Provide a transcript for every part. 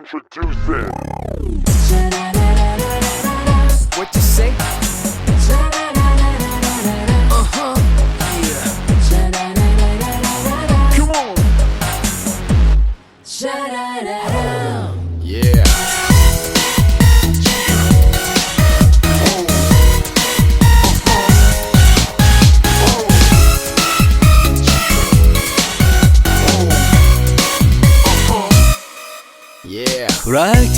Introducing.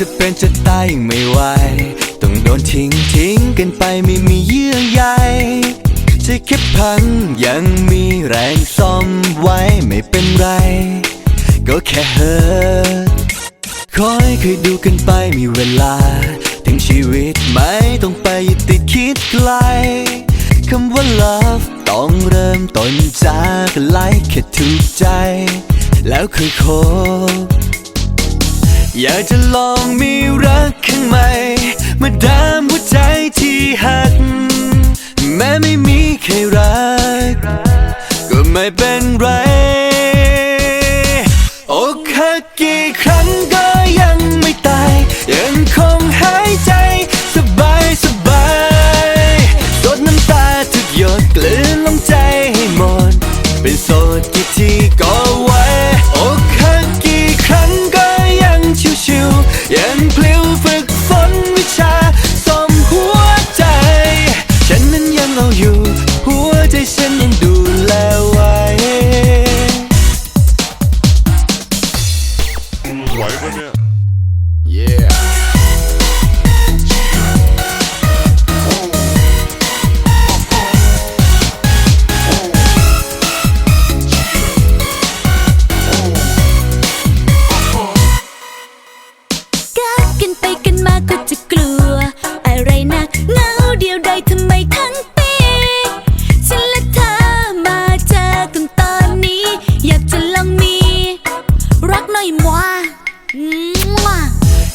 จะเป็นจะตายยังไม่ไหวต้องโดนทิ้งทิ้งกันไปไม่มีเยื่อใยจะแค่พังยังมีแรงซ่อมไว้ไม่เป็นไร ก็แค่เฮอคอยเคยดูกันไปมีเวลา ถึงชีวิตไม่ต้องไปติดคิดไกลคำว่า love ต้องเริ่มต้นจากไลค์แค่ถูกใจ แล้วค่อยคบ อยากจะลองมีรักข้างในมาดามหัวใจที่หัก แม้ไม่มีใครรัก ก็ไม่เป็นไรอกหักกี่ครั้งก็ยังไม่ตาย ยังคงหายใจสบายสบายสดน้ำตาทุกหยดกลืนลงใจให้หมด เป็นโสดกี่ทีก็ไว้อก วๆ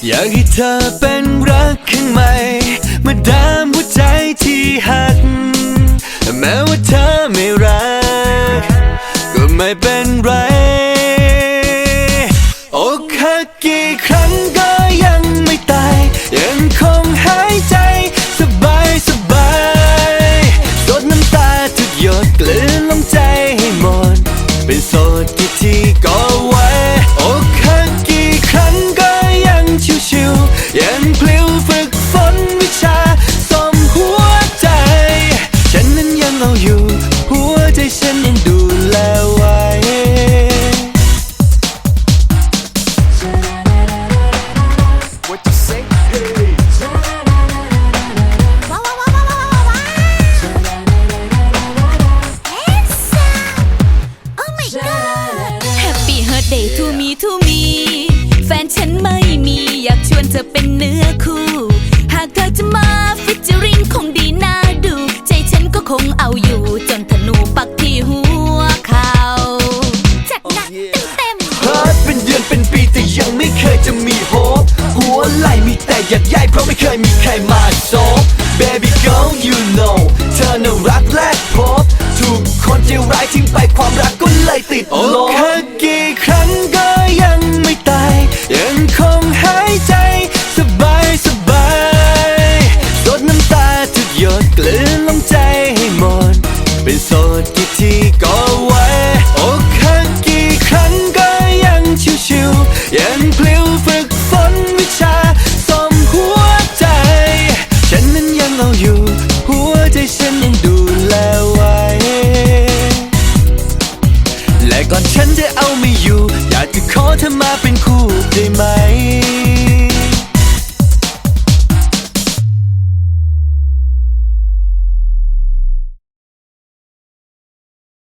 อยากให้เธอเป็นรักข้างในมาดามหัวใจที่หัก แม้ว่าเธอไม่รัก ก็ไม่เป็นไรอกหักกี่ครั้งก็ยังไม่ตาย ยังคงหายใจสบายสบายสดน้ำตาทุกหยดกลืนลงใจให้หมด เป็นโสดกี่ที birthday to me to me แฟนฉันไม่มี อยากชวนเธอเป็นเนื้อคู่ หากเธอจะมา you know เธอน่ารักแรกพบ ถูกคนใจร้ายทิ้งไปความรักก็เลยติดลม จะเอาไม่อยู่ อยากจะขอเธอมาเป็นคู่ได้ไหม